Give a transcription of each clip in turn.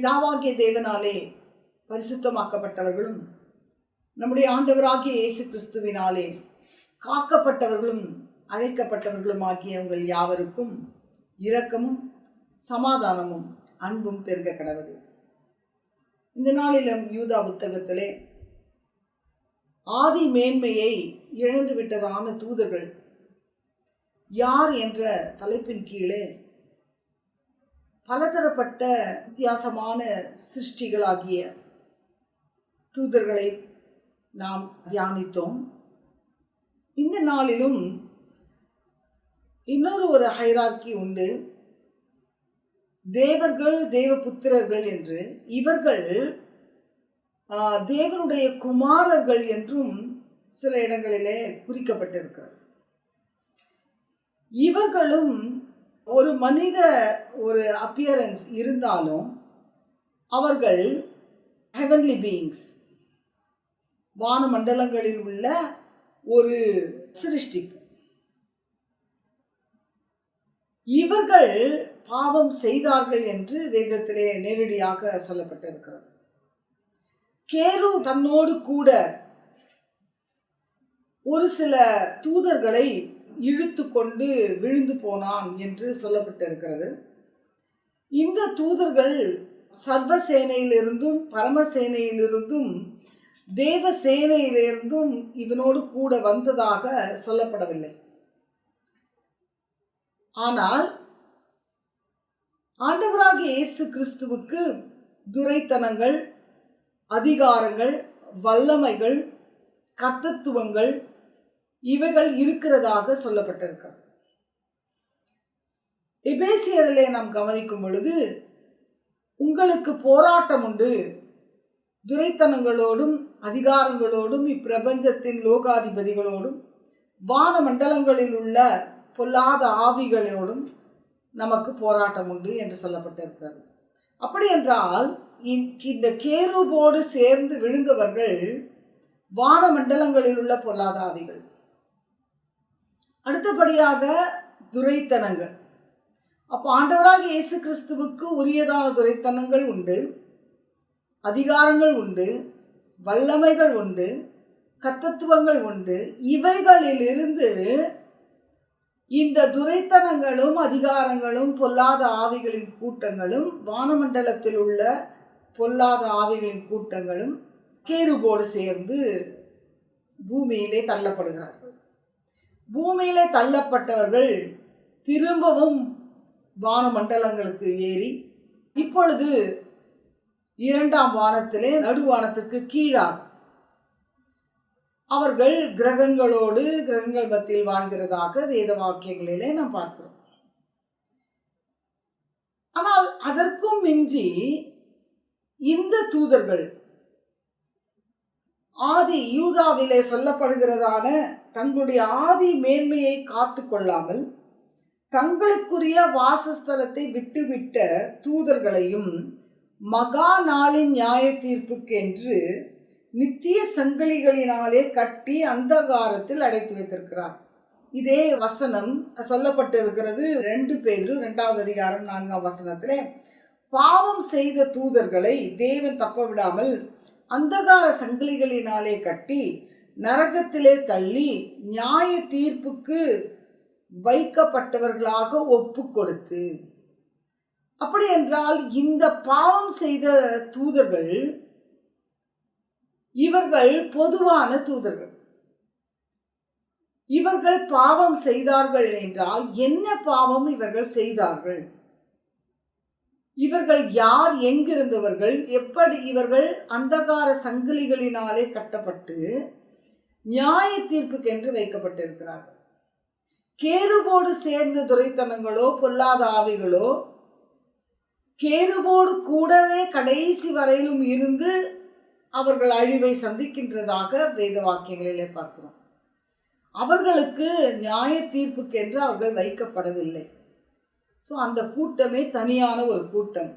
பிதாவாகிய தேவனாலே பரிசுத்தமாக்கப்பட்டவர்களும் நம்முடைய ஆண்டவராகிய இயேசு கிறிஸ்துவினாலே காக்கப்பட்டவர்களும் அழைக்கப்பட்டவர்களும் ஆகிய உங்கள் யாவருக்கும் இரக்கமும் சமாதானமும் அன்பும் பெருக கடவுது இந்த நாளிலும் யூதா புத்தகத்திலே ஆதி மேன்மையை இழந்துவிட்டதான தூதர்கள் யார் என்ற தலைப்பின் கீழே பலதரப்பட்ட வித்தியாசமான சிருஷ்டிகளாகிய தூதர்களை நாம் தியானித்தோம். இந்த நாளிலும் இன்னொரு ஒரு ஹைரார்கி உண்டு. தேவர்கள் தேவபுத்திரர்கள் என்று. இவர்கள் தேவனுடைய குமாரர்கள் என்றும் சில இடங்களிலே குறிக்கப்பட்டிருக்கிறது. இவர்களும் ஒரு மனித ஒரு அப்பியரன்ஸ் இருந்தாலும் அவர்கள் ஹெவன்லி பீயிங்ஸ் வான மண்டலங்களில் உள்ள ஒரு சிருஷ்டிப்பு இவர்கள் பாவம் செய்தார்கள் என்று வேதத்திலே நேரடியாக சொல்லப்பட்டிருக்கிறது. கேரு தன்னோடு கூட ஒரு சில தூதர்களை இழுத்து கொண்டு விழுந்து போனான் என்று சொல்லப்பட்டிருக்கிறது. இந்த தூதர்கள் சர்வ சேனையிலிருந்தும் பரமசேனையிலிருந்தும் தேவ சேனையிலிருந்தும் இவனோடு கூட வந்ததாக சொல்லப்படவில்லை. ஆனால் ஆண்டவராக இயேசு கிறிஸ்துவுக்கு துரைத்தனங்கள் அதிகாரங்கள் வல்லமைகள் கர்த்தத்துவங்கள் இவைகள் இருக்கிறதாக சொல்லப்பட்டிருக்கிறது. எபேசியரிலே நாம் கவனிக்கும் பொழுது உங்களுக்கு போராட்டம் உண்டு. துரைத்தனங்களோடும் அதிகாரங்களோடும் இப்பிரபஞ்சத்தின் லோகாதிபதிகளோடும் வான மண்டலங்களில் உள்ள பொல்லாத ஆவிகளோடும் நமக்கு போராட்டம் உண்டு என்று சொல்லப்பட்டிருக்கிறது. அப்படி என்றால் இந்த கேருபோடு சேர்ந்து விழுந்தவர்கள் வான மண்டலங்களில் உள்ள பொல்லாத ஆவிகள். அடுத்தபடியாக துரைத்தனங்கள். அப்போ ஆண்டவராக இயேசு கிறிஸ்துவுக்கு உரியதான துரைத்தனங்கள் உண்டு. அதிகாரங்கள் உண்டு. வல்லமைகள் உண்டு. கத்தத்துவங்கள் உண்டு. இவைகளிலிருந்து இந்த துரைத்தனங்களும் அதிகாரங்களும் பொல்லாத ஆவிகளின் கூட்டங்களும் வானமண்டலத்தில் உள்ள பொல்லாத ஆவிகளின் கூட்டங்களும் கேருபோடு சேர்ந்து பூமியிலே தள்ளப்படுகிறார்கள். பூமியிலே தள்ளப்பட்டவர்கள் திரும்பவும் வானமண்டலங்களுக்கு ஏறி இப்பொழுது இரண்டாம் வானத்திலே நடுவானத்துக்கு கீழாக அவர்கள் கிரகங்களோடு கிரகங்கள் மத்தியில் வாழ்கிறதாக வேத வாக்கியங்களிலே நாம் பார்க்கிறோம். ஆனால் அதற்கும் மிஞ்சி இந்த தூதர்கள் ஆதி யூதாவிலே சொல்லப்படுகிறதான தங்களுடைய ஆதி மேன்மையை காத்து கொள்ளாமல் தங்களுக்குரிய வாசஸ்தலத்தை விட்டுவிட்ட தூதர்களையும் மகா நாளின் நியாய தீர்ப்புக்கென்று நித்திய சங்கிலிகளினாலே கட்டி அந்தகாரத்தில் அடைத்து வைத்திருக்கிறார். இதே வசனம் சொல்லப்பட்டிருக்கிறது. ரெண்டு பேர் ரெண்டாவது அதிகாரம் நான்காம் வசனத்திலே பாவம் செய்த தூதர்களை தேவன் தப்ப விடாமல் அந்தகார சங்கிலிகளினாலே கட்டி நரகத்திலே தள்ளி நியாய தீர்ப்புக்கு வைக்கப்பட்டவர்களாக ஒப்பு கொடுத்து அப்படி என்றால் இந்த பாவம் செய்த தூதர்கள் இவர்கள் பொதுவான தூதர்கள். இவர்கள் பாவம் செய்தார்கள் என்றால் என்ன பாவம் இவர்கள் செய்தார்கள்? இவர்கள் யார் எங்கிருந்தவர்கள்? எப்படி இவர்கள் அந்தகார சங்கிலிகளினாலே கட்டப்பட்டு நியாய தீர்ப்புக்கென்று வைக்கப்பட்டிருக்கிறார்கள். கேருபோடு சேர்ந்த துரைத்தனங்களோ பொல்லாத ஆவிகளோ கேருபோடு கூடவே கடைசி வரையிலும் இருந்து அவர்கள் அழிவை சந்திக்கின்றதாக வேத வாக்கியங்களிலே பார்க்கிறோம். அவர்களுக்கு நியாய தீர்ப்புக்கென்று அவர்கள் வைக்கப்படவில்லை. ஸோ அந்த கூட்டமே தனியான ஒரு கூட்டம்.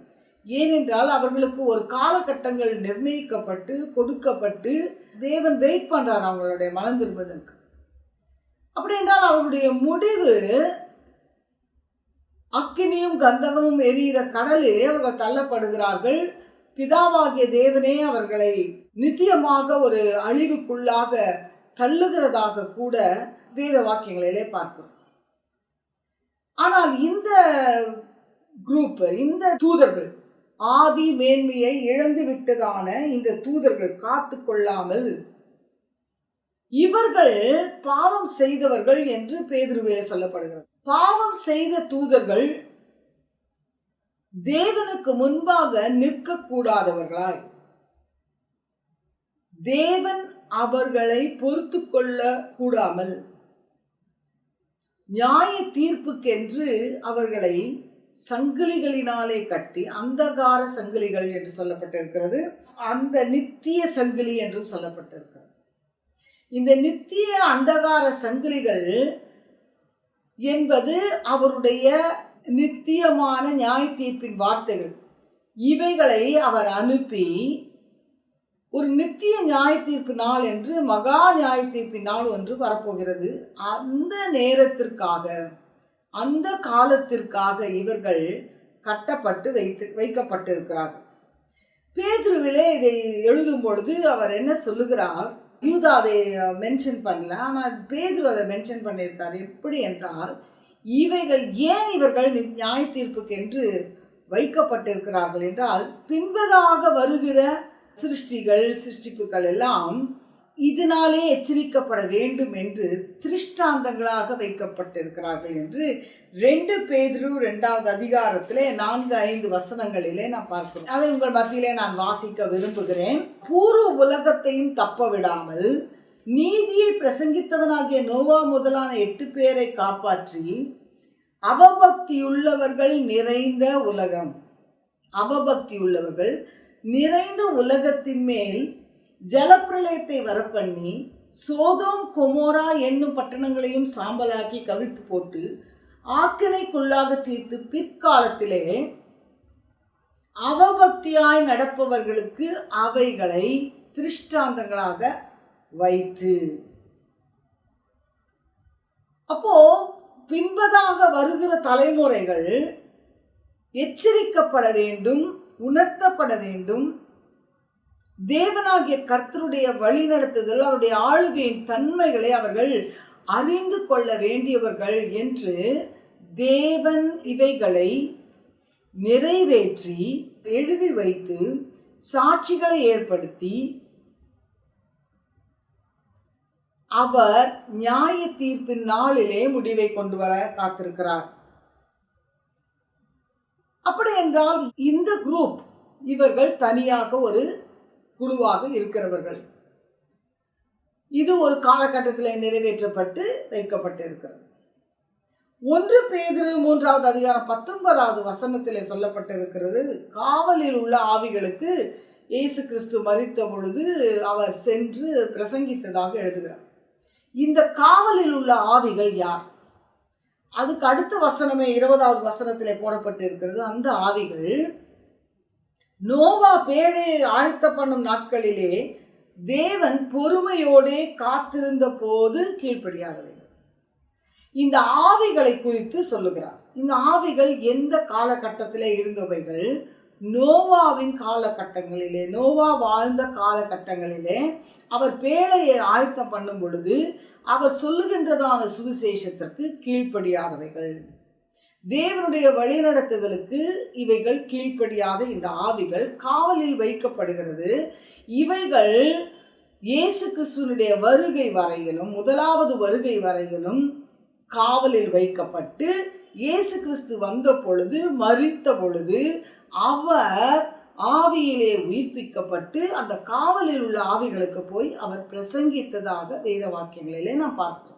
ஏனென்றால் அவர்களுக்கு ஒரு காலகட்டங்கள் நிர்ணயிக்கப்பட்டு கொடுக்கப்பட்டு தேவன் வெயிட் பண்ணுறார் அவங்களுடைய மனம் திரும்புவதற்கு. அப்படி என்றால் அவர்களுடைய முடிவு அக்கினியும் கந்தகமும் எரியிற கடலிலே அவர்கள் தள்ளப்படுகிறார்கள். பிதாவாகிய தேவனே அவர்களை நித்தியமாக ஒரு அழிவுக்குள்ளாக தள்ளுகிறதாக கூட வேத வாக்கியங்களிலே பார்க்கிறோம். ஆனால் இந்த குரூப் இந்த தூதர்கள் ஆதி மேன்மையை இழந்து விட்டதான இந்த தூதர்கள் காத்து கொள்ளாமல் இவர்கள் பாவம் செய்தவர்கள் என்று பேதுருவிலே சொல்லப்படுகிறது. பாவம் செய்த தூதர்கள் தேவனுக்கு முன்பாக நிற்கக்கூடாதவர்களாய். தேவன் அவர்களை பொறுத்து கொள்ள கூடாமல் நியாய தீர்ப்புக்கென்று அவர்களை சங்கிலிகளினாலே கட்டி அந்தகார சங்கிலிகள் என்று சொல்லப்பட்டிருக்கிறது. அந்த நித்திய சங்கிலி என்றும் சொல்லப்பட்டிருக்கிறது. இந்த நித்திய அந்தகார சங்கிலிகள் என்பது அவருடைய நித்தியமான நியாய தீர்ப்பின் வார்த்தைகள். இவைகளை அவர் அனுப்பி ஒரு நித்திய நியாய தீர்ப்பு நாள் என்று மகா நியாய தீர்ப்பின் நாள் ஒன்று வரப்போகிறது. அந்த நேரத்திற்காக அந்த காலத்திற்காக இவர்கள் கட்டப்பட்டு வைத்து வைக்கப்பட்டிருக்கிறார்கள். பேதுருவிலே இதை எழுதும் பொழுது அவர் என்ன சொல்லுகிறார்? யூதா அதை மென்ஷன் பண்ணல. ஆனால் பேதுரு அதை மென்ஷன் பண்ணியிருக்கார். எப்படி என்றால் இவைகள் ஏன் இவர்கள் நியாய தீர்ப்புக்கு என்று வைக்கப்பட்டிருக்கிறார்கள் என்றால் பின்பதாக வருகிற சிருஷ்டிகள் சிருஷ்டிப்புகள் எல்லாம் இதனாலே எச்சரிக்கப்பட வேண்டும் என்று திருஷ்டாந்தங்களாக வைக்கப்பட்டிருக்கிறார்கள் என்று ரெண்டு பேதிரு ரெண்டாவது அதிகாரத்திலே நான்கு ஐந்து வசனங்களிலே நான் பார்க்கிறேன் அதை உங்கள் மத்தியிலே நான் வாசிக்க விரும்புகிறேன். பூர்வ உலகத்தையும் தப்ப விடாமல் நீதியை பிரசங்கித்தவனாகிய நோவா முதலான எட்டு பேரை காப்பாற்றி அவபக்தியுள்ளவர்கள் நிறைந்த உலகம். அவபக்தியுள்ளவர்கள் நிறைந்த உலகத்தின் மேல் ஜலப்பிரளயத்தை வரப்பண்ணி சோதோம் கொமோரா என்னும் பட்டணங்களையும் சாம்பலாக்கி கவிழ்த்து போட்டு ஆக்கினைக்குள்ளாக தீர்த்து பிற்காலத்திலே அவபக்தியாய் நடப்பவர்களுக்கு அவைகளை திருஷ்டாந்தங்களாக வைத்து. அப்போ பின்பதாக வருகிற தலைமுறைகள் எச்சரிக்கப்பட வேண்டும் உணர்த்தப்பட வேண்டும் தேவனாகிய கர்த்தருடைய வழிநடத்துதல் அவருடைய ஆளுகையின் தன்மைகளை அவர்கள் அறிந்து கொள்ள வேண்டியவர்கள் என்று தேவன் இவைகளை நிறைவேற்றி எழுதி வைத்து சாட்சிகளை ஏற்படுத்தி அவர் நியாய தீர்ப்பின் நாளிலே முடிவை கொண்டு வர காத்திருக்கிறார். அப்படி என்றால் இந்த குரூப் இவர்கள் தனியாக ஒரு குழுவாக இருக்கிறவர்கள். இது ஒரு காலகட்டத்தில் நிறைவேற்றப்பட்டு வைக்கப்பட்டிருக்கிறது. ஒன்று பேதிரு மூன்றாவது அதிகாரம் பத்தொன்பதாவது வசனத்தில் சொல்லப்பட்டிருக்கிறது காவலில் உள்ள ஆவிகளுக்கு இயேசு கிறிஸ்து மறித்த பொழுது அவர் சென்று பிரசங்கித்ததாக எழுதுகிறார். இந்த காவலில் உள்ள ஆவிகள் யார்? அதுக்கு அடுத்த வசனமே இருபதாவது வசனத்தில் போடப்பட்டிருக்கிறது அந்த ஆவிகள் நோவா பேழை ஆயத்த பண்ணும் நாட்களிலே தேவன் பொறுமையோடே காத்திருந்த போது கீழ்ப்படியாதவைகள் இந்த ஆவிகளை குறித்து சொல்லுகிறார். இந்த ஆவிகள் எந்த காலகட்டத்தில் இருந்தவைகள்? நோவாவின் காலகட்டங்களிலே நோவா வாழ்ந்த காலகட்டங்களிலே அவர் பேழையை ஆயத்தம் பண்ணும் பொழுது அவர் சொல்லுகின்றதான சுவிசேஷத்திற்கு கீழ்ப்படியாதவைகள். தேவனுடைய வழிநடத்துதலுக்கு இவைகள் கீழ்ப்படியாத இந்த ஆவிகள் காவலில் வைக்கப்படுகிறது. இவைகள் இயேசு கிறிஸ்துவனுடைய வருகை வரையிலும் முதலாவது வருகை வரையிலும் காவலில் வைக்கப்பட்டு இயேசு கிறிஸ்து வந்த பொழுது மறித்த பொழுது அவர் ஆவியிலே உயிர்ப்பிக்கப்பட்டு அந்த காவலில் உள்ள ஆவிகளுக்கு போய் அவர் பிரசங்கித்ததாக வேத வாக்கியங்களிலே நாம் பார்க்கிறோம்.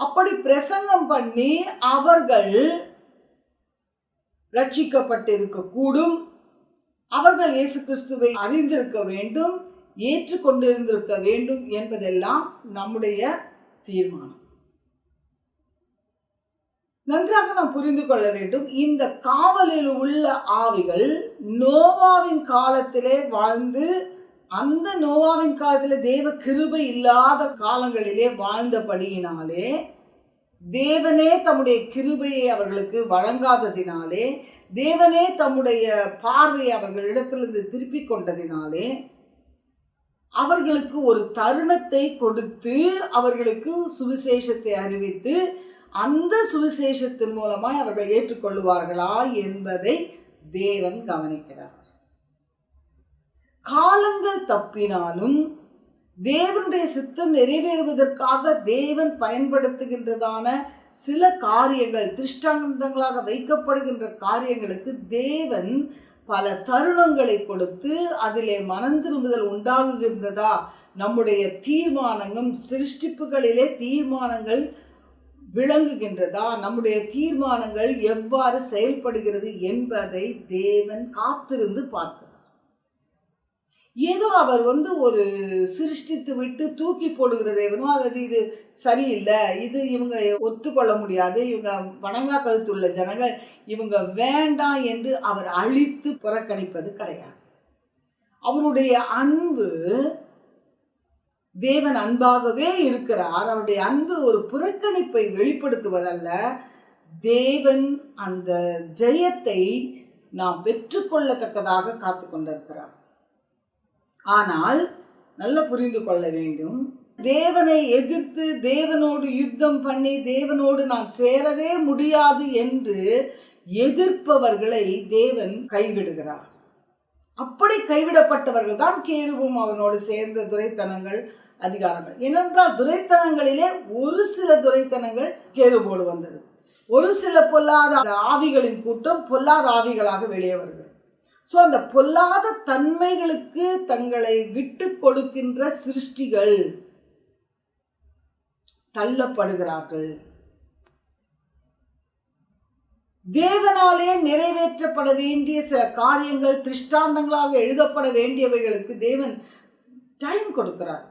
அப்படி பிரசங்கம் பண்ணி அவர்கள் ரட்சிக்கப்பட்டிருக்க கூடும் அவர்கள் இயேசு கிறிஸ்துவை அறிந்திருக்க வேண்டும் ஏற்றுக்கொண்டிருந்திருக்க வேண்டும் என்பதெல்லாம் நம்முடைய தீர்மானம். நன்றாக நாம் புரிந்து கொள்ள வேண்டும் இந்த காவலில் உள்ள ஆவிகள் நோவாவின் காலத்திலே வாழ்ந்து அந்த நோவாவின் காலத்தில் தேவ கிருபை இல்லாத காலங்களிலே வாழ்ந்தபடியினாலே தேவனே தம்முடைய கிருபையை அவர்களுக்கு வழங்காததினாலே தேவனே தம்முடைய பார்வையை அவர்களிடத்திலிருந்து திருப்பிக் கொண்டதினாலே அவர்களுக்கு ஒரு தருணத்தை கொடுத்து அவர்களுக்கு சுவிசேஷத்தை அறிவித்து அந்த சுவிசேஷத்தின் மூலமாய் அவர்கள் ஏற்றுக்கொள்வார்களா என்பதை தேவன் கவனிக்கிறார். காலங்கள் தப்பினாலும் தேவனுடைய சித்தம் நிறைவேறுவதற்காக தேவன் பயன்படுத்துகின்றதான சில காரியங்கள் திருஷ்டாந்தங்களாக வைக்கப்படுகின்ற காரியங்களுக்கு தேவன் பல தருணங்களை கொடுத்து அதிலே மனம் திரும்புதல் உண்டாகுகின்றதா? நம்முடைய தீர்மானங்களும் சிருஷ்டிப்புகளிலே தீர்மானங்கள் விளங்குகின்றதா? நம்முடைய தீர்மானங்கள் எவ்வாறு செயல்படுகிறது என்பதை தேவன் காத்திருந்து பார்க்கிறார். ஏதோ அவர் வந்து ஒரு சிருஷ்டித்து விட்டு தூக்கி போடுகிற தேவனோ அல்லது இது சரியில்லை இது இவங்க ஒத்துக்கொள்ள முடியாது இவங்க வணங்கா கருத்துள்ள ஜனங்கள் இவங்க வேண்டாம் என்று அவர் அழித்து புறக்கணிப்பது கிடையாது. அவருடைய அன்பு தேவன் அன்பாகவே இருக்கிறார். அவருடைய அன்பு ஒரு புறக்கணிப்பை வெளிப்படுத்துவதல்ல. தேவன் அந்த ஜெயத்தை நாம் பெற்றுக்கொள்ளத்தக்கதாக காத்து கொண்டிருக்கிறார் ஆனால் நல்ல புரிந்து கொள்ள வேண்டும். தேவனை எதிர்த்து தேவனோடு யுத்தம் பண்ணி தேவனோடு நான் சேரவே முடியாது என்று எதிர்ப்பவர்களை தேவன் கைவிடுகிறார். அப்படி கைவிடப்பட்டவர்கள் தான் கேருவும் அவனோடு சேர்ந்த துரைத்தனங்கள் அதிகாரங்கள். ஏனென்றால் துரைத்தனங்களிலே ஒரு சில துரைத்தனங்கள் கேருவோடு வந்தது. ஒரு சில பொல்லாத ஆவிகளின் கூட்டம் பொல்லாத ஆவிகளாக வெளியே வருகிறது. ஸோ அந்த பொல்லாத தன்மைகளுக்கு தங்களை விட்டு கொடுக்கின்ற சிருஷ்டிகள் தள்ளப்படுகிறார்கள். தேவனாலே நிறைவேற்றப்பட வேண்டிய சில காரியங்கள் திருஷ்டாந்தங்களாக எழுதப்பட வேண்டியவைகளுக்கு தேவன் டைம் கொடுக்கிறார்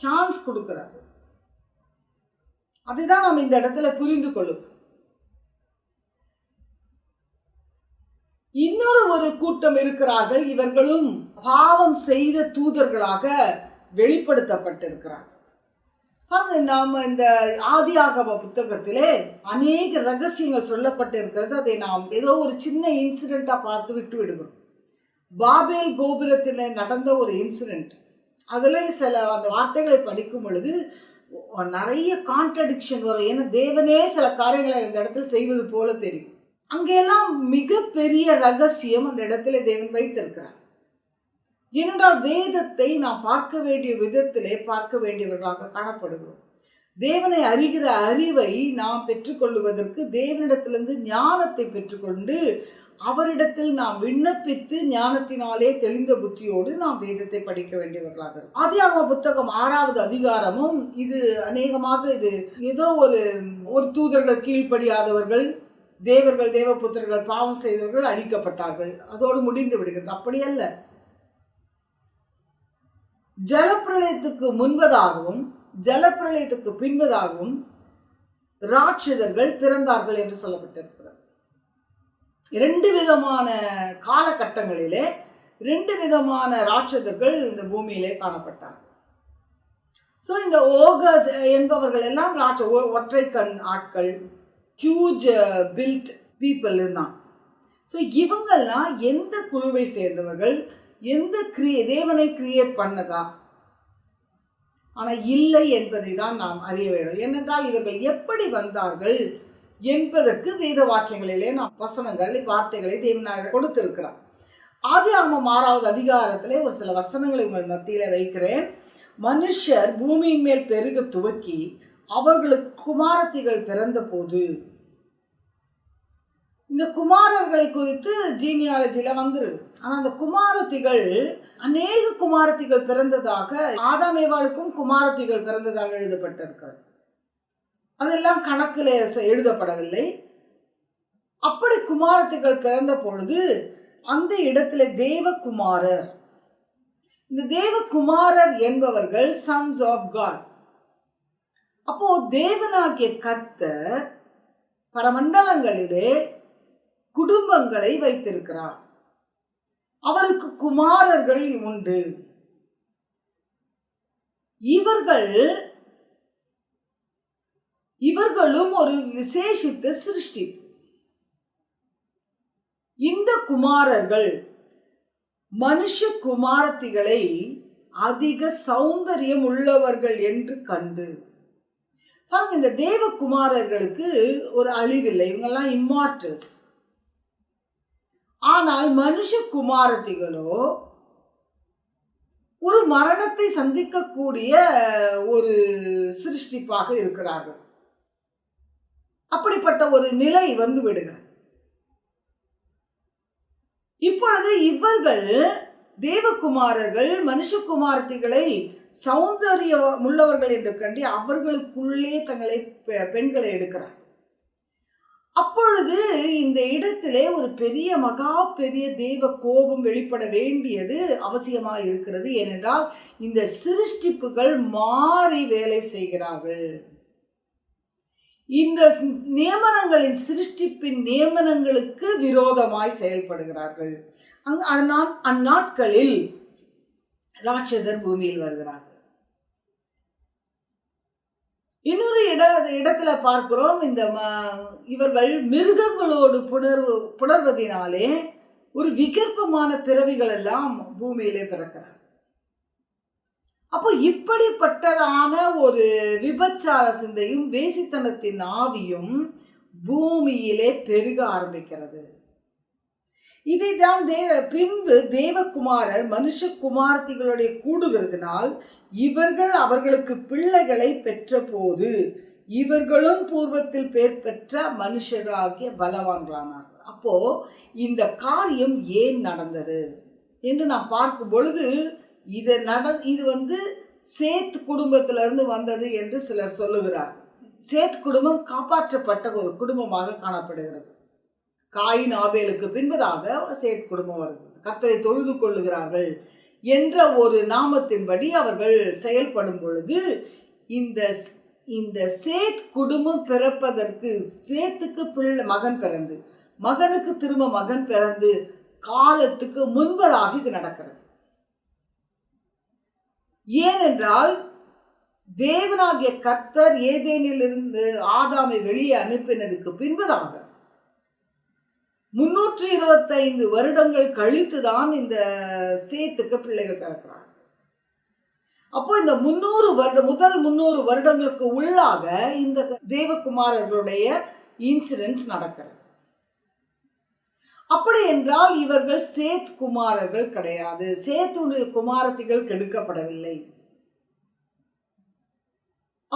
சான்ஸ் கொடுக்கிறார். அதுதான் நாம் இந்த இடத்துல புரிந்து கொள்ளும் ஒரு கூட்டம் இருக்கிறார்கள். இவர்களும் பாவம் செய்த தூதர்களாக வெளிப்படுத்தப்பட்டிருக்கிறார்கள். பாருங்க நாம் இந்த ஆதியாகம புத்தகத்திலே அநேக ரகசியங்கள் சொல்லப்பட்டிருக்கிறது. அதை நாம் ஏதோ ஒரு சின்ன இன்சிடெண்ட்டாக பார்த்து விட்டு விடுகிறோம். பாபேல் கோபுரத்தில் நடந்த ஒரு இன்சிடெண்ட் அதில் சில அந்த வார்த்தைகளை படிக்கும் பொழுது நிறைய கான்ட்ரடிக்ஷன் வரும். ஏன்னா தேவனே சில காரியங்களை இந்த இடத்துல செய்வது போல தெரியும். அங்கெல்லாம் மிகப்பெரிய ரகசியம் அந்த இடத்துல தேவன் வைத்திருக்கிறார். ஏனென்றால் வேதத்தை நாம் பார்க்க வேண்டிய விதத்திலே பார்க்க வேண்டியவர்களாக காணப்படுகிறோம். தேவனை அறிகிற அறிவை நாம் பெற்றுக்கொள்வதற்கு தேவனிடத்திலிருந்து ஞானத்தை பெற்றுக்கொண்டு அவரிடத்தில் நாம் விண்ணப்பித்து ஞானத்தினாலே தெளிந்த புத்தியோடு நாம் வேதத்தை படிக்க வேண்டியவர்களாக இருக்கும் ஆதியாகம புத்தகம் ஆறாவது அதிகாரமும் இது அநேகமாக இது ஏதோ ஒரு ஒரு தூதர்கள் கீழ்ப்படியாதவர்கள் தேவர்கள் தேவபுத்திரர்கள் பாவம் செய்தவர்கள் அழிக்கப்பட்டார்கள் அதோடு முடிந்து விடுகிறது. அப்படி அல்ல ஜலப்பிரளயத்துக்கு முன்பதாகவும் ஜலப்பிரளயத்துக்கு பின்பதாகவும் ராட்சதர்கள் பிறந்தார்கள் என்று சொல்லப்பட்டிருக்கிறது. இரண்டு விதமான காலகட்டங்களிலே ரெண்டு விதமான ராட்சதர்கள் இந்த பூமியிலே காணப்பட்டார்கள். ஸோ இந்த ஓகஸ் என்பவர்கள் எல்லாம் ராட்ச ஒற்றை கண் ஆட்கள். ஹியூஜ் பில்ட் பீப்புள் இருந்தான் ஸோ இவங்கெல்லாம் எந்த குழுவை சேர்ந்தவர்கள்? எந்த கிரியே தேவனை கிரியேட் பண்ணதா? ஆனால் இல்லை என்பதை தான் நாம் அறிய வேண்டும். ஏனென்றால் இவர்கள் எப்படி வந்தார்கள் என்பதற்கு வேத வாக்கியங்களிலே நாம் வசனங்கள் வார்த்தைகளை தேவனாக கொடுத்திருக்கிறார். ஆதி ஆகமம் ஆறாவது அதிகாரத்திலே ஒரு சில வசனங்களை உங்கள் மத்தியில் வைக்கிறேன். மனுஷர் பூமியின் மேல் பெருக துவக்கி அவர்களுக்கு குமாரத்திகள் பிறந்தபோது. இந்த குமாரர்களை குறித்து ஜீனியாலஜியில் வந்துருது. ஆனால் அந்த குமாரத்திகள் அநேக குமாரத்திகள் பிறந்ததாக ஆதாமேவாளுக்கும் குமாரத்திகள் பிறந்ததாக எழுதப்பட்டிருக்கிறது. அதெல்லாம் கணக்கில் எழுதப்படவில்லை. அப்படி குமாரத்திகள் பிறந்த பொழுது அந்த இடத்துல தேவகுமாரர். இந்த தேவகுமாரர் என்பவர்கள் சன்ஸ் ஆஃப் காட் அப்போ தேவனாகிய கர்த்தர் பரமண்டலங்களிலே குடும்பங்களை வைத்திருக்கிறார். அவருக்கு குமாரர்கள் உண்டு. இவர்கள் இவர்களும் ஒரு விசேஷித்த சிருஷ்டி. இந்த குமாரர்கள் மனுஷ குமாரத்திகளை அதிக சௌந்தரியம் உள்ளவர்கள் என்று கண்டு பாருங்க இந்த தேவ குமாரர்களுக்கு ஒரு அழிவில்லை. இவங்கெல்லாம் இம்மார்டல்ஸ் ஆனால் மனுஷ குமாரத்திகளோ ஒரு மரணத்தை சந்திக்கக்கூடிய ஒரு சிருஷ்டிப்பாக இருக்கிறார்கள். அப்படிப்பட்ட ஒரு நிலை வந்து விடுகிறது. இப்பொழுது இவர்கள் தேவகுமாரர்கள் மனுஷகுமாரத்திகளை சௌந்தரியம் உள்ளவர்கள் என்று கண்டி அவர்களுக்குள்ளே தங்களை பெ- பெண்களை எடுக்கிறார். அப்பொழுது இந்த இடத்திலே ஒரு பெரிய மகா பெரிய தெய்வ கோபம் வெளிப்பட வேண்டியது அவசியமாக இருக்கிறது ஏனென்றால் இந்த சிருஷ்டிப்புகள் மாறி வேலை செய்கிறார்கள். இந்த நியமனங்களின் சிருஷ்டிப்பின் நியமனங்களுக்கு விரோதமாய் செயல்படுகிறார்கள். அங் அந்நாட்களில் ராட்சதர் பூமியில் வருகிறார்கள். இன்னொரு இட இடத்துல பார்க்கிறோம் இந்த ம- இவர்கள் மிருகங்களோடு புணர்வு புணர்வதினாலே ஒரு விகற்பமான பிறவிகள் எல்லாம் பூமியிலே பிறக்கிறார் அப்போ இப்படிப்பட்டதான ஒரு விபச்சார சிந்தையும் வேசித்தனத்தின் ஆவியும் பூமியிலே பெருக ஆரம்பிக்கிறது. இதைதான் தேவ பின்பு தேவகுமாரர் மனுஷகுமார்த்திகளுடைய கூடுகிறதுனால் இவர்கள் அவர்களுக்கு பிள்ளைகளை பெற்ற போது இவர்களும் பூர்வத்தில் பேர் பெற்ற மனுஷராகிய பலவான்களானார்கள். அப்போ இந்த காரியம் ஏன் நடந்தது? என்று நான் பார்க்கும் பொழுது இது நட இது வந்து சேத் குடும்பத்திலிருந்து வந்தது என்று சிலர் சொல்லுகிறார் சேத் குடும்பம் காப்பாற்றப்பட்ட ஒரு குடும்பமாக காணப்படுகிறது. காயின் ஆபேலுக்கு பின்பதாக சேத் குடும்பம் வருகிறது. கர்த்தரை தொழுது கொள்ளுகிறார்கள் என்ற ஒரு நாமத்தின்படி அவர்கள் செயல்படும் பொழுது இந்த இந்த சேத் குடும்பம் பிறப்பதற்கு சேத்துக்கு பிள்ளை மகன் பிறந்து மகனுக்கு திரும்ப மகன் பிறந்து காலத்துக்கு முன்பதாக இது நடக்கிறது. ஏனென்றால் தேவனாகிய கர்த்தர் ஏதேனிலிருந்து ஆதாமை வெளியே அனுப்பினதுக்கு பின்பதாக முன்னூற்றி இருபத்தைந்து வருடங்கள் கழித்து தான் இந்த சேத்துக்கு பிள்ளைகள் பிறக்கிறாங்க. அப்போ இந்த முன்னூறு வருடம் முதல் முன்னூறு வருடங்களுக்கு உள்ளாக இந்த தேவகுமாரர்களுடைய இன்சிடென்ட்ஸ் நடக்கிறது. அப்படி என்றால் இவர்கள் சேத் குமாரர்கள் கிடையாது. சேத்துடைய குமாரத்திகள் கெடுக்கப்படவில்லை.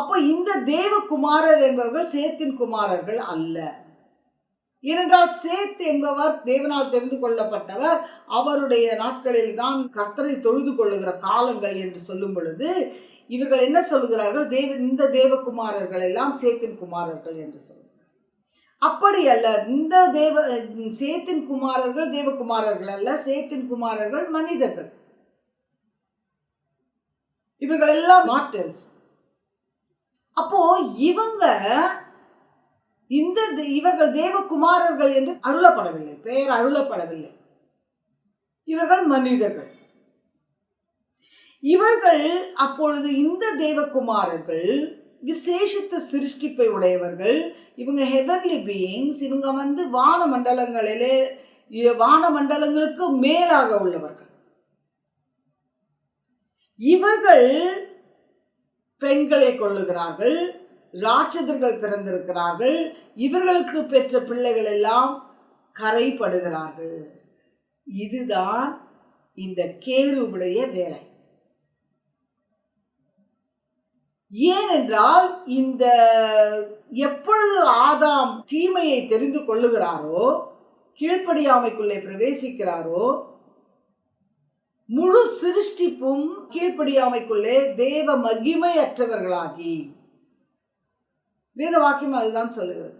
அப்போ இந்த தேவகுமாரர் என்பவர்கள் சேத்தின் குமாரர்கள் அல்ல. ஏனென்றால் சேத் என்பவர் தேவனால் தெரிந்து கொள்ளப்பட்டவர். அவருடைய நாட்களில் தான் கர்த்தரை தொழுது கொள்ளுகிற காலங்கள் என்று சொல்லும் பொழுது இவர்கள் என்ன சொல்கிறார்கள்? தேவ இந்த தேவகுமாரர்கள் எல்லாம் சேத்தின் குமாரர்கள் என்று சொல்கிறார் அப்படி அல்ல இந்த தேவ சேத்தின் குமாரர்கள் தேவகுமாரர்கள் அல்ல சேத்தின் குமாரர்கள் மனிதர்கள். இவர்கள் எல்லாம் மார்டல்ஸ். அப்போ இவங்க இந்த தே- இவர்கள் தேவகுமாரர்கள் என்று அருளப்படவில்லை. பெயர் அருளப்படவில்லை. இவர்கள் மனிதர்கள். இவர்கள் அப்பொழுது இந்த தேவகுமாரர்கள் விசேஷித்த சிருஷ்டிப்பை உடையவர்கள் இவங்க ஹெவன்லி பீயிங்ஸ் இவங்க வந்து வான மண்டலங்களிலே வான மண்டலங்களுக்கு மேலாக உள்ளவர்கள். இவர்கள் பெண்களை கொள்ளுகிறார்கள் ராட்சதர்கள் பிறந்திருக்கிறார்கள். இவர்களுக்கு பெற்ற பிள்ளைகள் எல்லாம் கரைப்படுகிறார்கள். இதுதான் இந்த கேருவுடைய வேலை. ஏனென்றால் இந்த எப்பொழுது ஆதாம் தீமையை தெரிந்து கொள்ளுகிறாரோ கீழ்ப்படியாமைக்குள்ளே பிரவேசிக்கிறாரோ முழு சிருஷ்டிப்பும் கீழ்ப்படியாமைக்குள்ளே தேவ மகிமையற்றவர்களாகி வேத வாக்கியம் அதுதான் சொல்லுகிறது.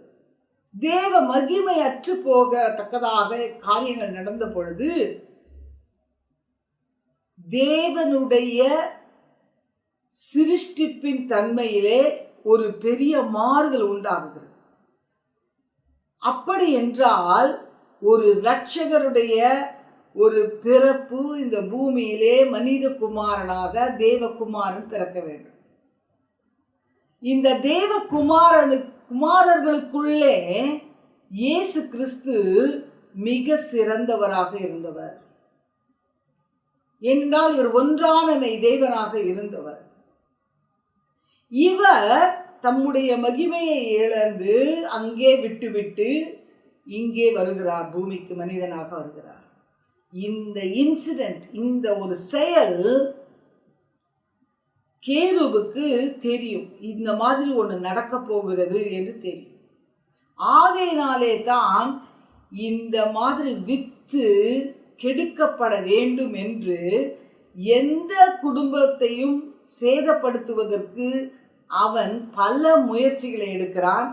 தேவ மகிமை அற்று போகத்தக்கதாக காரியங்கள் நடந்த பொழுது தேவனுடைய சிருஷ்டிப்பின் தன்மையிலே ஒரு பெரிய மாறுதல் உண்டாகுகிறது. அப்படி என்றால் ஒரு இரட்சகருடைய ஒரு பிறப்பு இந்த பூமியிலே மனித குமாரனாக தேவகுமாரன் பிறக்க வேண்டும். இந்த தேவ குமாரனு குமாரர்களுக்குள்ளே இயேசு கிறிஸ்து மிக சிறந்தவராக இருந்தவர். என்றால் இவர் ஒன்றான தேவனாக இருந்தவர். இவர் தம்முடைய மகிமையை இழந்து அங்கே விட்டுவிட்டு இங்கே வருகிறார் பூமிக்கு மனிதனாக வருகிறார். இந்த இன்சிடென்ட் இந்த ஒரு செயல் கேருவுக்கு தெரியும் இந்த மாதிரி ஒன்று நடக்க போகிறது என்று தெரியும். ஆகையினாலே தான் இந்த மாதிரி வித்து கெடுக்கப்பட வேண்டும் என்று எந்த குடும்பத்தையும் சேதப்படுத்துவதற்கு அவன் பல முயற்சிகளை எடுக்கிறான்.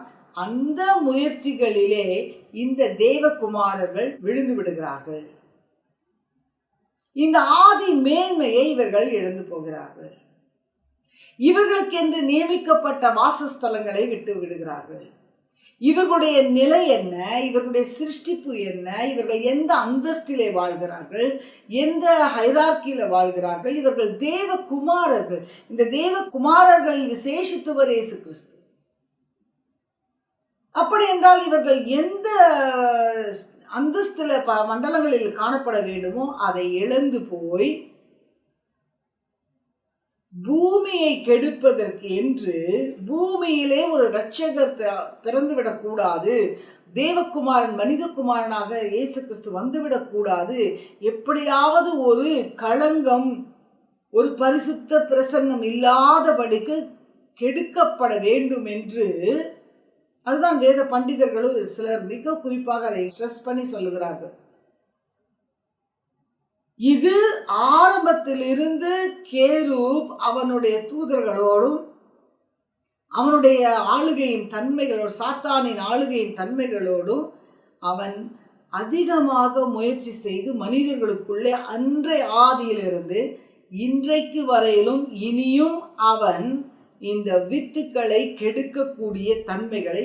அந்த முயற்சிகளிலே இந்த தேவகுமாரர்கள் விழுந்து விடுகிறார்கள். இந்த ஆதி மேன்மையை இவர்கள் இழந்து போகிறார்கள். இவர்களுக்கென்று நியமிக்கப்பட்ட வாசஸ்தலங்களை விட்டு விடுகிறார்கள். இவர்களுடைய நிலை என்ன? இவர்களுடைய சிருஷ்டிப்பு என்ன? இவர்கள் எந்த அந்தஸ்திலே வாழ்கிறார்கள்? எந்த ஹைரார்க்கியில வாழ்கிறார்கள்? இவர்கள் தேவ குமாரர்கள் இந்த தேவ குமாரர்களில் விசேஷித்துவர் இயேசு கிறிஸ்து. அப்படி என்றால் இவர்கள் எந்த அந்தஸ்தில் ப மண்டலங்களில் காணப்பட வேண்டுமோ அதை இழந்து போய் பூமியை கெடுப்பதற்கு என்று பூமியிலே ஒரு ரட்சகர் பிறந்துவிடக்கூடாது தேவகுமாரன் மனிதகுமாரனாக இயேசு கிறிஸ்து வந்துவிடக்கூடாது எப்படியாவது ஒரு களங்கம் ஒரு பரிசுத்த பிரசன்னம் இல்லாதபடிக்கு கெடுக்கப்பட வேண்டும் என்று அதுதான் வேத பண்டிதர்களும் சிலர் மிக குறிப்பாக அதை ஸ்ட்ரெஸ் பண்ணி சொல்லுகிறார்கள். இது ஆரம்பத்திலிருந்து கேரூப் அவனுடைய தூதர்களோடும் அவனுடைய ஆளுகையின் தன்மைகளோடு சாத்தானின் ஆளுகையின் தன்மைகளோடும் அவன் அதிகமாக முயற்சி செய்து மனிதர்களுக்குள்ளே அன்றைய ஆதியிலிருந்து இன்றைக்கு வரையிலும் இனியும் அவன் இந்த வித்துக்களை கெடுக்கக்கூடிய தன்மைகளை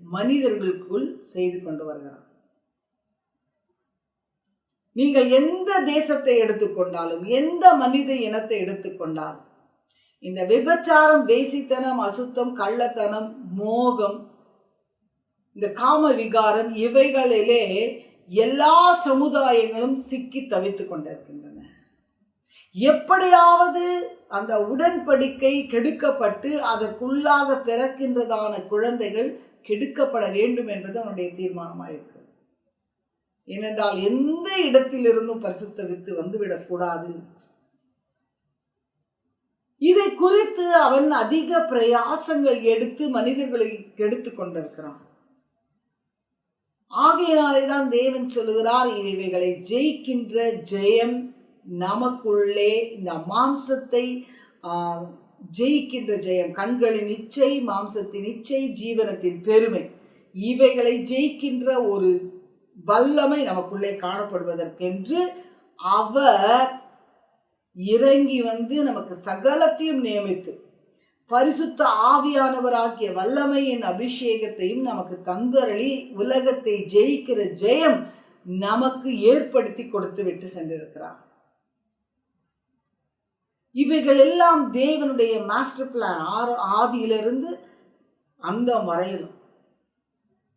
மனிதர்களுக்குள் செய்து கொண்டு வருகிறான். நீங்கள் எந்த தேசத்தை எடுத்துக்கொண்டாலும் எந்த மனித இனத்தை எடுத்துக்கொண்டாலும் இந்த விபச்சாரம் வேசித்தனம் அசுத்தம் கள்ளத்தனம் மோகம் இந்த காம விகாரம் இவைகளிலே எல்லா சமுதாயங்களும் சிக்கி தவித்து கொண்டிருக்கின்றன. எப்படியாவது அந்த உடன்படிக்கை கெடுக்கப்பட்டு அதற்குள்ளாக பிறக்கின்றதான குழந்தைகள் கெடுக்கப்பட வேண்டும் என்பது அவனுடைய தீர்மானமாக இருக்கு ஏனென்றால் எந்த இடத்திலிருந்தும் பரிசுத்த வித்து வந்துவிடக்கூடாது. இதை குறித்து அவன் அதிக பிரயாசங்கள் எடுத்து மனிதர்களை கெடுத்து கொண்டிருக்கிறான். ஆகையினாலே தான் தேவன் சொல்லுகிறார் இவைகளை ஜெயிக்கின்ற ஜெயம் நமக்குள்ளே இந்த மாம்சத்தை ஜெயிக்கின்ற ஜெயம் கண்களின் இச்சை மாம்சத்தின் இச்சை ஜீவனத்தின் பெருமை இவைகளை ஜெயிக்கின்ற ஒரு வல்லமை நமக்குள்ளே காணப்படுவதற்கென்று அவர் இறங்கி வந்து நமக்கு சகலத்தையும் நியமித்து பரிசுத்த ஆவியானவராகிய வல்லமையின் அபிஷேகத்தையும் நமக்கு தந்தரளி உலகத்தை ஜெயிக்கிற ஜெயம் நமக்கு ஏற்படுத்தி கொடுத்து விட்டு சென்றிருக்கிறார். இவைகள் எல்லாம் தேவனுடைய மாஸ்டர் பிளான் ஆதியிலிருந்து அந்த வரையிலும்.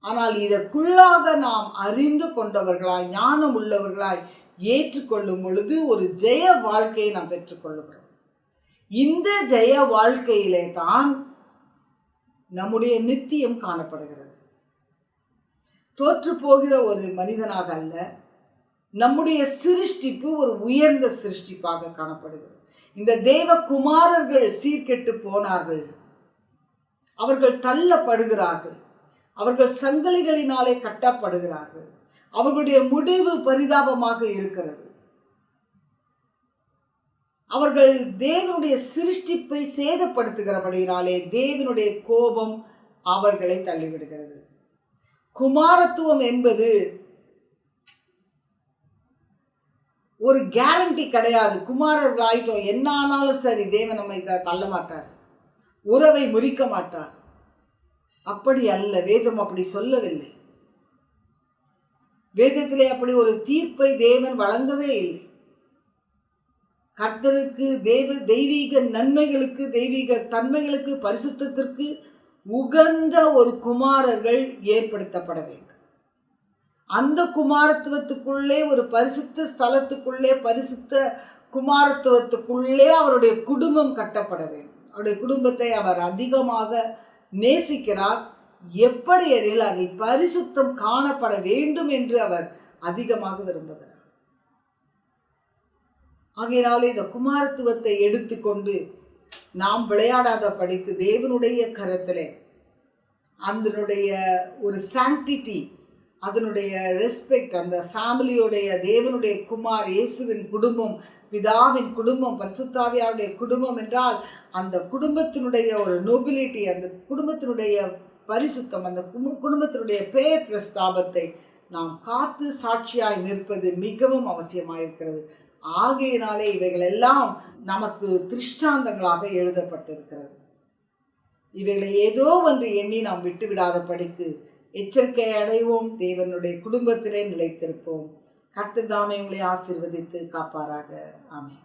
ஆனால் இதற்குள்ளாக நாம் அறிந்து கொண்டவர்களாய் ஞானம் உள்ளவர்களாய் ஏற்றுக்கொள்ளும் பொழுது ஒரு ஜெய வாழ்க்கையை நாம் பெற்றுக்கொள்ளுகிறோம் இந்த ஜெய வாழ்க்கையிலே தான் நம்முடைய நித்தியம் காணப்படுகிறது. தோற்று போகிற ஒரு மனிதனாக அல்ல நம்முடைய சிருஷ்டிப்பு ஒரு உயர்ந்த சிருஷ்டிப்பாக காணப்படுகிறது. இந்த தேவ குமாரர்கள் சீர்கெட்டு போனார்கள். அவர்கள் தள்ளப்படுகிறார்கள். அவர்கள் சங்கிலிகளினாலே கட்டப்படுகிறார்கள். அவர்களுடைய முடிவு பரிதாபமாக இருக்கிறது. அவர்கள் தேவனுடைய சிருஷ்டிப்பை சேதப்படுத்துகிறபடியினாலே தேவனுடைய கோபம் அவர்களை தள்ளிவிடுகிறது. குமாரத்துவம் என்பது ஒரு கேரண்டி கிடையாது. குமாரர்கள் ஆயிட்டோம் என்ன ஆனாலும் சரி தேவன் நம்மை தள்ள மாட்டார் உறவை முறிக்க மாட்டார். அப்படி அல்ல வேதம் அப்படி சொல்லவில்லை. வேதத்திலே அப்படி ஒரு தீர்ப்பை தேவன் வழங்கவே இல்லை. கர்த்தருக்கு தேவ தெய்வீக நன்மைகளுக்கு தெய்வீக தன்மைகளுக்கு பரிசுத்தத்திற்கு உகந்த ஒரு குமாரர்கள் ஏற்படுத்தப்பட வேண்டும். அந்த குமாரத்துவத்துக்குள்ளே ஒரு பரிசுத்த ஸ்தலத்துக்குள்ளே பரிசுத்த குமாரத்துவத்துக்குள்ளே அவருடைய குடும்பம் கட்டப்பட வேண்டும். அவருடைய குடும்பத்தை அவர் அதிகமாக நேசிக்கிறார். எப்படி எனில் அதை பரிசுத்தம் காணப்பட வேண்டும் என்று அவர் அதிகமாக விரும்புகிறார். ஆகையினாலே இந்த குமாரத்துவத்தை எடுத்துக்கொண்டு நாம் விளையாடாத படிக்கு தேவனுடைய கரத்திலே அதனுடைய ஒரு சாங்டிட்டி அதனுடைய ரெஸ்பெக்ட் அந்த ஃபேமிலியுடைய தேவனுடைய குமார் இயேசுவின் குடும்பம் பிதாவின் குடும்பம் பசுத்தாவியாருடைய குடும்பம் என்றால் அந்த குடும்பத்தினுடைய ஒரு நோபிலிட்டி அந்த குடும்பத்தினுடைய பரிசுத்தம் அந்த குடும்பத்தினுடைய பெயர் பிரஸ்தாபத்தை நாம் காத்து சாட்சியாய் நிற்பது மிகவும் அவசியமாயிருக்கிறது. ஆகையினாலே இவைகளெல்லாம் நமக்கு திருஷ்டாந்தங்களாக எழுதப்பட்டிருக்கிறது. இவைகளை ஏதோ ஒன்று எண்ணி நாம் விட்டுவிடாத படிக்கு எச்சரிக்கை அடைவோம். தேவனுடைய குடும்பத்திலே நிலைத்திருப்போம். கர்த்தர் தாமே உங்களை ஆசீர்வதித்து காப்பாராக. ஆமே